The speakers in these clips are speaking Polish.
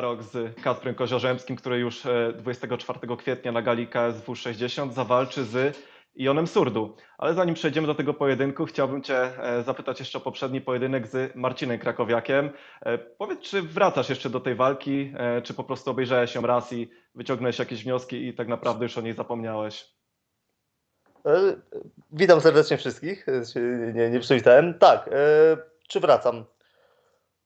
rok z Kacprem Koziorzemskim, który już e, 24 kwietnia na gali KSW 60 zawalczy z Ionem Surdu. Ale zanim przejdziemy do tego pojedynku, chciałbym Cię e, zapytać jeszcze o poprzedni pojedynek z Marcinem Krakowiakiem. E, Powiedz, czy wracasz jeszcze do tej walki, e, czy po prostu obejrzałeś ją raz i wyciągnąłeś jakieś wnioski i tak naprawdę już o niej zapomniałeś? E, Witam serdecznie wszystkich. E, Nie, nie przywitałem. Tak, e, czy wracam?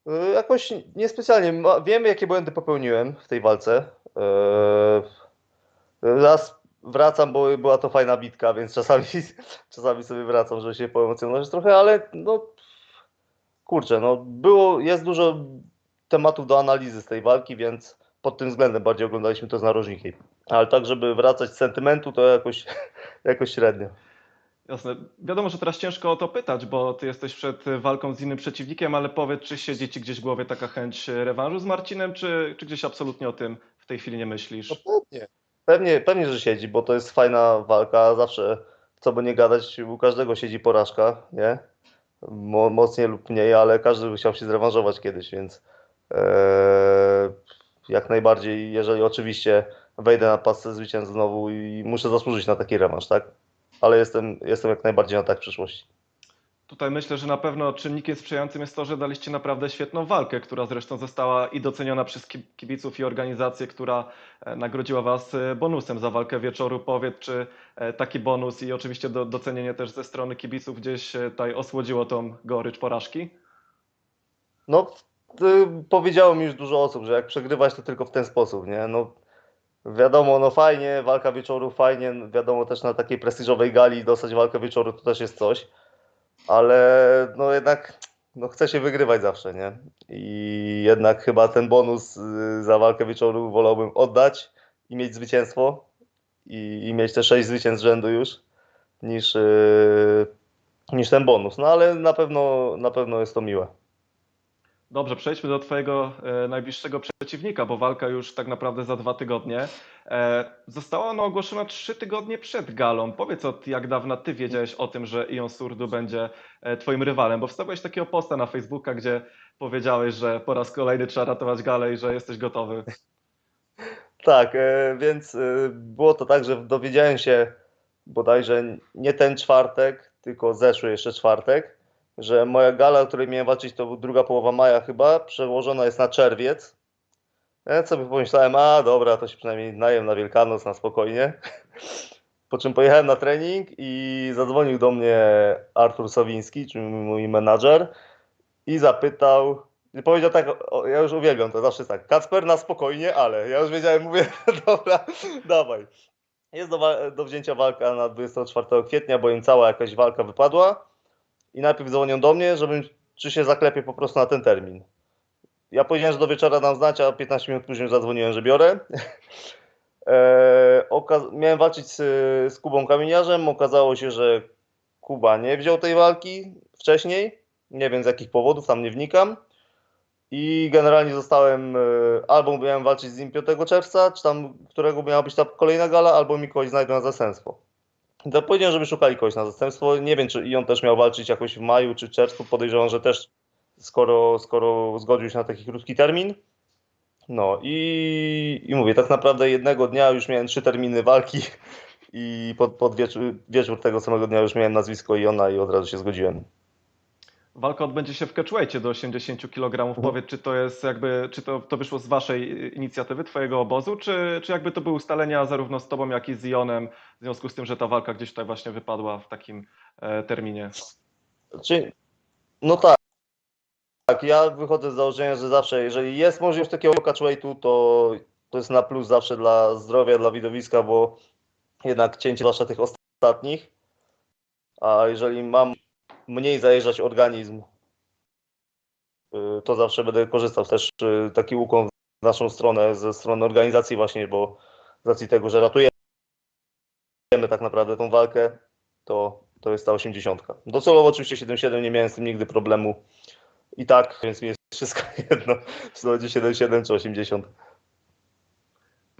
E, Jakoś niespecjalnie. Wiem, jakie błędy popełniłem w tej walce. E, Raz wracam, bo była to fajna bitka, więc czasami, czasami sobie wracam, żeby się poemocjonować trochę, ale no kurczę, no było, jest dużo tematów do analizy z tej walki, więc pod tym względem bardziej oglądaliśmy to z narożnikiem. Ale tak, żeby wracać z sentymentu, to jakoś, jakoś średnio. Jasne. Wiadomo, że teraz ciężko o to pytać, bo ty jesteś przed walką z innym przeciwnikiem, ale powiedz, czy siedzi ci gdzieś w głowie taka chęć rewanżu z Marcinem, czy, czy gdzieś absolutnie o tym w tej chwili nie No myślisz? pewnie. Pewnie, pewnie, że siedzi, bo to jest fajna walka. Zawsze, co by nie gadać, u każdego siedzi porażka, nie? Mo, mocniej lub mniej, ale każdy by chciał się zrewanżować kiedyś, więc e, jak najbardziej, jeżeli oczywiście wejdę na pasce zwycięstw znowu i muszę zasłużyć na taki rewanż, tak? Ale jestem, jestem jak najbardziej na tak w przyszłości. Tutaj myślę, że na pewno czynnikiem sprzyjającym jest to, że daliście naprawdę świetną walkę, która zresztą została i doceniona przez ki- kibiców i organizację, która e, nagrodziła was e, bonusem za walkę wieczoru. Powiedz, czy e, taki bonus i oczywiście do, docenienie też ze strony kibiców gdzieś tutaj osłodziło tą gorycz porażki? No, powiedziało mi już dużo osób, że jak przegrywać, to tylko w ten sposób, nie? No, wiadomo, no fajnie, walka wieczoru, fajnie, wiadomo też na takiej prestiżowej gali dostać walkę wieczoru to też jest coś, ale no jednak no chce się wygrywać zawsze, nie? I jednak chyba ten bonus y, za walkę wieczoru wolałbym oddać i mieć zwycięstwo i, i mieć te sześć zwycięstw rzędu już, niż, y, niż ten bonus. No ale na pewno, na pewno jest to miłe. Dobrze, przejdźmy do Twojego e, najbliższego przeciwnika, bo walka już tak naprawdę za dwa tygodnie. E, została ona ogłoszona trzy tygodnie przed galą. Powiedz, od jak dawna Ty wiedziałeś o tym, że Ion Surdu będzie e, Twoim rywalem, bo wstawiłeś takiego posta na Facebooka, gdzie powiedziałeś, że po raz kolejny trzeba ratować galę i że jesteś gotowy. Tak, więc było to tak, że dowiedziałem się bodajże nie ten czwartek, tylko zeszły jeszcze czwartek, że moja gala, której miałem walczyć, to druga połowa maja chyba, przełożona jest na czerwiec. Ja sobie pomyślałem, a dobra, to się przynajmniej najem na Wielkanoc, na spokojnie. Po czym pojechałem na trening i zadzwonił do mnie Artur Sowiński, czyli mój menadżer i zapytał, i powiedział tak, o, ja już uwielbiam to, zawsze tak, Kacper na spokojnie, ale ja już wiedziałem, mówię, dobra, dawaj. Jest do, do wzięcia walka na 24 kwietnia, bo im cała jakaś walka wypadła i najpierw dzwonią do mnie, żebym, czy się zaklepię po prostu na ten termin. Ja powiedziałem, że do wieczora dam znać, a 15 minut później zadzwoniłem, że biorę. E, miałem walczyć z, z Kubą Kamieniarzem, okazało się, że Kuba nie wziął tej walki wcześniej, nie wiem z jakich powodów, tam nie wnikam. I generalnie zostałem, e, albo miałem walczyć z nim 5 czerwca, czy tam, którego miała być ta kolejna gala, albo mi kogoś znajdą na zastępstwo. To powiedziałem, żeby szukali kogoś na zastępstwo. Nie wiem, czy i on też miał walczyć jakoś w maju czy czerwcu. Podejrzewam, że też, skoro, skoro zgodził się na taki krótki termin. No i, i mówię, tak naprawdę jednego dnia już miałem trzy terminy walki i pod, pod wieczór, wieczór tego samego dnia już miałem nazwisko Iona i od razu się zgodziłem. Walka odbędzie się w catchweightie do 80 kg. Powiedz, czy to jest jakby, czy to, to wyszło z Waszej inicjatywy, Twojego obozu, czy, czy jakby to były ustalenia zarówno z Tobą, jak i z Ionem, w związku z tym, że ta walka gdzieś tutaj właśnie wypadła w takim e, terminie? Czy, no tak. Tak, ja wychodzę z założenia, że zawsze, jeżeli jest możliwość takiego catchweightu, to, to jest na plus zawsze dla zdrowia, dla widowiska, bo jednak cięcie zwłaszcza tych ostatnich, a jeżeli mam mniej zajeżdżać organizm, y, to zawsze będę korzystał też y, taki ukłon w naszą stronę, ze strony organizacji właśnie, bo z racji tego, że ratujemy tak naprawdę tą walkę, to, to jest ta 80. Docelowo oczywiście 7-7 nie miałem z tym nigdy problemu i tak, więc mi jest wszystko jedno, czy to będzie 7-7 czy 80.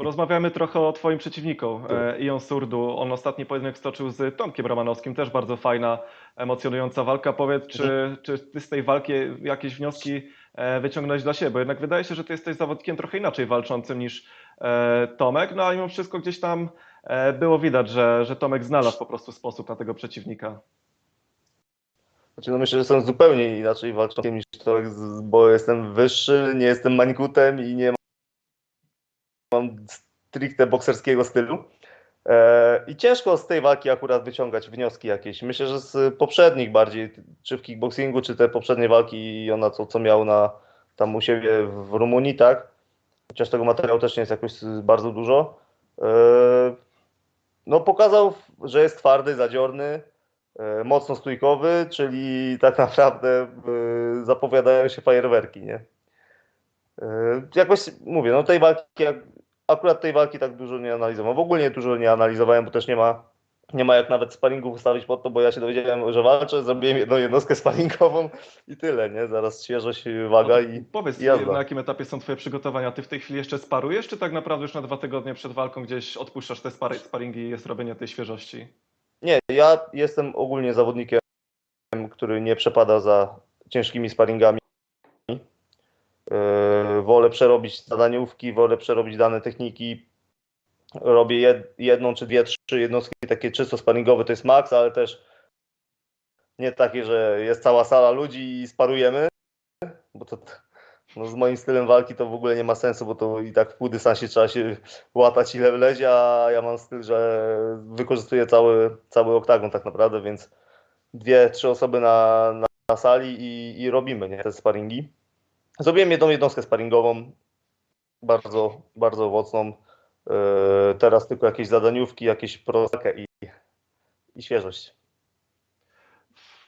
Porozmawiamy trochę o Twoim przeciwniku, e, Ion Surdu. On ostatni pojedynek stoczył z Tomkiem Romanowskim, też bardzo fajna, emocjonująca walka. Powiedz, czy, czy Ty z tej walki jakieś wnioski e, wyciągnąć dla siebie, bo jednak wydaje się, że ty jesteś zawodnikiem trochę inaczej walczącym niż e, Tomek, no a mimo wszystko gdzieś tam było widać, że, że Tomek znalazł po prostu sposób na tego przeciwnika. Znaczy, no myślę, że jestem zupełnie inaczej walczącym niż to, bo jestem wyższy, nie jestem mańkutem i nie mam stricte bokserskiego stylu. E, I ciężko z tej walki akurat wyciągać wnioski jakieś. Myślę, że z poprzednich bardziej, czy w kickboxingu, czy te poprzednie walki i ona co, co miał na, tam u siebie w Rumunii, tak? Chociaż tego materiału też nie jest jakoś bardzo dużo. E, No pokazał, że jest twardy, zadziorny, e, mocno stójkowy, czyli tak naprawdę zapowiadają się fajerwerki, nie? Jakoś mówię, no tej walki, akurat tej walki tak dużo nie analizowałem. W ogóle nie dużo nie analizowałem, bo też nie ma, nie ma jak nawet sparingów ustawić pod to, bo ja się dowiedziałem, że walczę, zrobiłem jedną jednostkę sparingową i tyle, nie? Zaraz świeżość, waga i Powiedz, i jazda. na jakim etapie są twoje przygotowania? Ty w tej chwili jeszcze sparujesz, czy tak naprawdę już na dwa tygodnie przed walką gdzieś odpuszczasz te sparingi i jest robienie tej świeżości? Nie, ja jestem ogólnie zawodnikiem, który nie przepada za ciężkimi sparingami. Yy, wolę przerobić zadaniówki, wolę przerobić dane techniki. Robię jed, jedną czy dwie, trzy jednostki takie czysto sparingowe, to jest maks, ale też nie takie, że jest cała sala ludzi i sparujemy, bo to no z moim stylem walki to w ogóle nie ma sensu, bo to i tak w pół dystansie trzeba się łatać ile wlezie, a ja mam styl, że wykorzystuję cały, cały oktagon tak naprawdę, więc dwie, trzy osoby na, na, sali i, i robimy nie, te sparingi. Zrobiłem jedną jednostkę sparingową, bardzo, bardzo owocną. Yy, teraz tylko jakieś zadaniówki, jakieś prozakę i, i świeżość.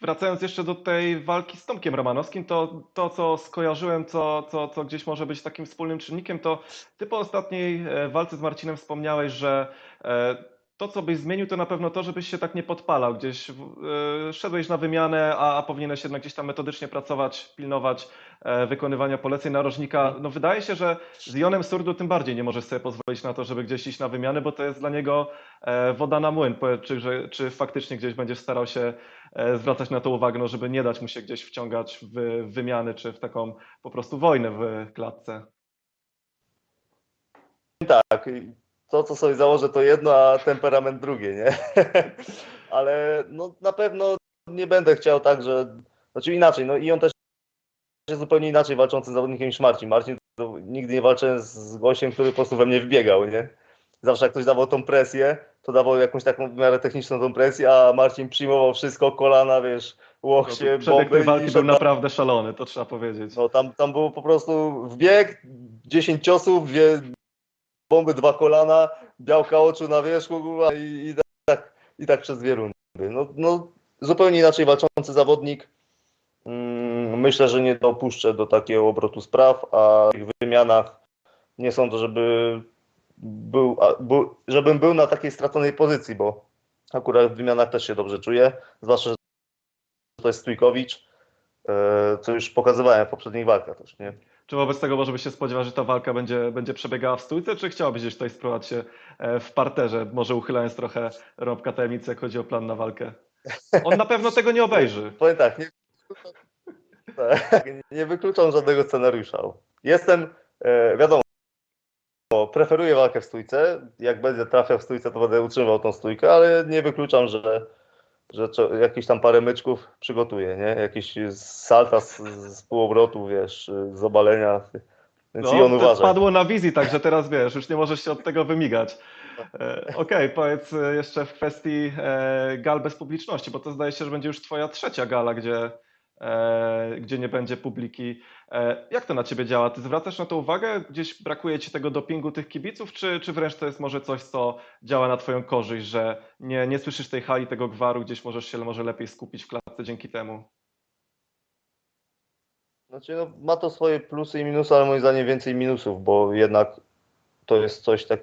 Wracając jeszcze do tej walki z Tomkiem Romanowskim, to to, co skojarzyłem, co, co, co gdzieś może być takim wspólnym czynnikiem, to ty po ostatniej e, walce z Marcinem wspomniałeś, że e, to, co byś zmienił, to na pewno to, żebyś się tak nie podpalał. Gdzieś w- e, szedłeś na wymianę, a, a powinieneś jednak gdzieś tam metodycznie pracować, pilnować e, wykonywania poleceń narożnika. No wydaje się, że z Jonem Surdu tym bardziej nie możesz sobie pozwolić na to, żeby gdzieś iść na wymianę, bo to jest dla niego e, woda na młyn. Czy, że, czy faktycznie gdzieś będziesz starał się e, zwracać na to uwagę, no, żeby nie dać mu się gdzieś wciągać w wymiany czy w taką po prostu wojnę w klatce. Tak, to co sobie założę to jedno, a temperament drugie, nie? Ale no, na pewno nie będę chciał tak, że. Znaczy inaczej, no i on też jest zupełnie inaczej walczącym zawodnikiem niż Marcin. Marcin to nigdy nie walczyłem z gościem, który po prostu we mnie wbiegał, nie? Zawsze jak ktoś dawał tą presję, to dawał jakąś taką w miarę techniczną tą presję, a Marcin przyjmował wszystko, kolana, wiesz, łokcie, No, Przebieg bomby walki był na- naprawdę szalony, to trzeba powiedzieć. no tam, tam było po prostu wbieg, 10 ciosów, dwie bomby, dwa kolana, białka oczu na wierzchu kurwa, i, i, tak, i tak przez dwie rundy. No, no, zupełnie inaczej walczący zawodnik. Mm, Myślę, że nie dopuszczę do takiego obrotu spraw, a w tych wymianach nie sądzę, żeby był, był, żebym był na takiej straconej pozycji, bo akurat w wymianach też się dobrze czuję, zwłaszcza, że to jest Stójkowicz, e, co już pokazywałem w poprzednich walkach też, nie? Czy wobec tego może byś się spodziewał, że ta walka będzie, będzie przebiegała w stójce, czy chciałbyś gdzieś tutaj spróbować się e, w parterze, może uchylając trochę rąbka tajemnicy, jak chodzi o plan na walkę? On na pewno tego nie obejrzy. Powiem tak, nie, tak, nie wykluczam żadnego scenariusza. Jestem, e, wiadomo, preferuję walkę w stójce. Jak będę trafiał w stójce, to będę utrzymywał tą stójkę, ale nie wykluczam, że, że czo- jakieś tam parę myczków przygotuję, nie? Jakieś salta z, z półobrotu, wiesz, z obalenia. Więc i on No, to uważa. spadło na wizji, także teraz wiesz, już nie możesz się od tego wymigać. E, Okej, powiedz e, jeszcze w kwestii e, gal bez publiczności, bo to zdaje się, że będzie już twoja trzecia gala, gdzie, gdzie nie będzie publiki. E, jak to na ciebie działa? Ty zwracasz na to uwagę? Gdzieś brakuje ci tego dopingu tych kibiców, czy, czy wręcz to jest może coś, co działa na twoją korzyść, że nie, nie słyszysz tej hali, tego gwaru, gdzieś możesz się może lepiej skupić w klatce dzięki temu? Znaczy, no, ma to swoje plusy i minusy, ale moim zdaniem więcej minusów, bo jednak to jest coś tak.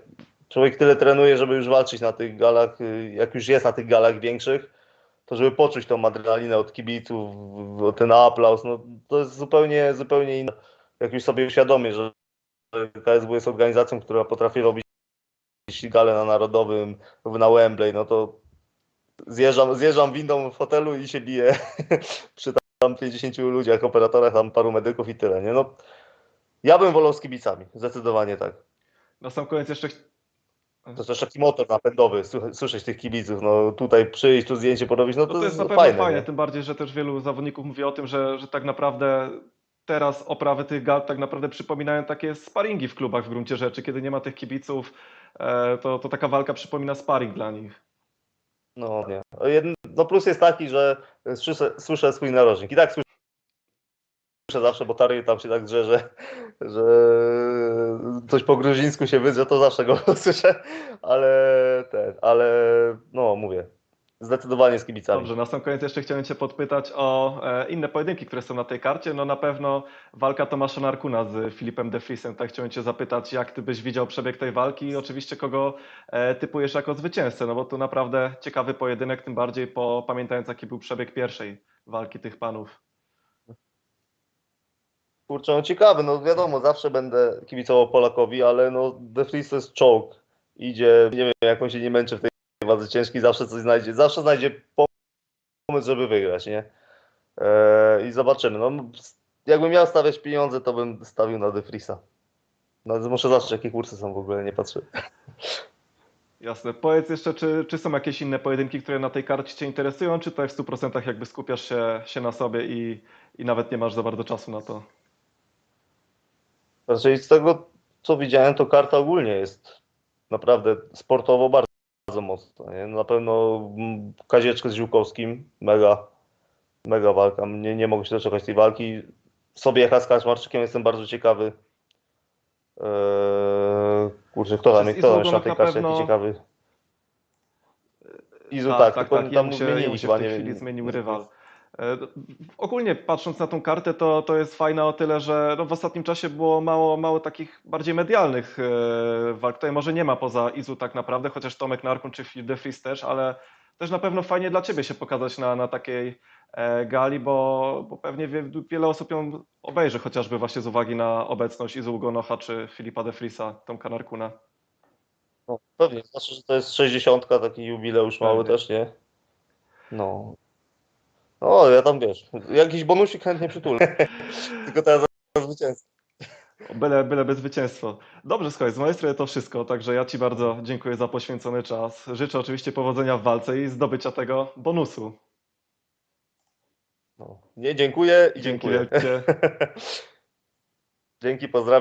Człowiek tyle trenuje, żeby już walczyć na tych galach, y, jak już jest na tych galach większych, to żeby poczuć tą adrenalinę od kibiców, ten aplauz, no to jest zupełnie, zupełnie inne. Jak już sobie uświadomię, że KSW jest organizacją, która potrafi robić gale na Narodowym, na Wembley, no to zjeżdżam, zjeżdżam windą w hotelu i się biję przy tam 50 ludziach, operatorach, tam paru medyków i tyle, nie? No, ja bym wolał z kibicami, zdecydowanie tak. Na sam koniec jeszcze To jest też taki motor napędowy, słyszeć tych kibiców, no tutaj przyjść, tu zdjęcie porobić, no No to, to jest jest na pewno fajne. fajne, tym bardziej, że też wielu zawodników mówi o tym, że, że tak naprawdę teraz oprawy tych gal tak naprawdę przypominają takie sparingi w klubach w gruncie rzeczy. Kiedy nie ma tych kibiców, e, to, to taka walka przypomina sparing dla nich. No nie. No plus jest taki, że słyszę, słyszę swój narożnik i tak słyszę zawsze, bo Tary tam się tak drze, że, że coś po gruzińsku się wydrze, to zawsze go słyszę, ale ten, ale no mówię, zdecydowanie z kibicami. Dobrze, na sam koniec jeszcze chciałem Cię podpytać o e, inne pojedynki, które są na tej karcie. No na pewno walka Tomasza Narkuna z Filipem de. Tak chciałem Cię zapytać, jak Ty byś widział przebieg tej walki i oczywiście kogo e, typujesz jako zwycięzcę, no bo to naprawdę ciekawy pojedynek, tym bardziej po, pamiętając jaki był przebieg pierwszej walki tych panów. Kurczę, no ciekawy, no wiadomo, zawsze będę kibicował Polakowi, ale no De to jest czołg. Idzie, nie wiem, jak on się nie męczy w tej wadze ciężkiej, zawsze coś znajdzie, zawsze znajdzie pomysł, żeby wygrać, nie? Eee, I zobaczymy. No, jakbym miał stawiać pieniądze, to bym stawił na De Vriesa. No, muszę zobaczyć, jakie kursy są w ogóle, nie patrzę. Jasne. Powiedz jeszcze, czy, czy są jakieś inne pojedynki, które na tej karcie Cię interesują, czy tutaj w 100% jakby skupiasz się, się na sobie i, i nawet nie masz za bardzo czasu na to? Raczej z tego, co widziałem, to karta ogólnie jest naprawdę sportowo bardzo, bardzo mocna. Nie? Na pewno Kazieczkę z Ziółkowskim, mega, mega walka. Nie, nie mogę się doczekać tej walki. Sobie jechać z Kaczmarczykiem jestem bardzo ciekawy. Eee, kurczę, kto tam, kto tam jeszcze na tej karcie pewno- ciekawy? Izu, tak, tak, tak, tylko tak. tam Jemu się, się w tej chwili zmienił rywal. E, Ogólnie patrząc na tą kartę, to, to jest fajna o tyle, że no w ostatnim czasie było mało, mało takich bardziej medialnych e, walk. Tutaj może nie ma poza Izu tak naprawdę, chociaż Tomek Narkun czy De Vries też, ale też na pewno fajnie dla Ciebie się pokazać na, na takiej e, gali, bo, bo pewnie wie, wiele osób ją obejrzy, chociażby właśnie z uwagi na obecność Izu Ugonocha czy Filipa De Vriesa, Tomka Narkuna. No, pewnie, znaczy, że to jest 60, taki jubileusz mały Pewnie. też, nie? No. No, ja tam wiesz, jakiś bonusik chętnie przytulę. Tylko teraz zwycięstwo. Byle, byle bez zwycięstwo. Dobrze, słuchaj, z mojej strony to wszystko, także ja Ci bardzo dziękuję za poświęcony czas. Życzę oczywiście powodzenia w walce i zdobycia tego bonusu. No. Nie, dziękuję i dziękuję. wielkie. Dzięki, pozdrawiam.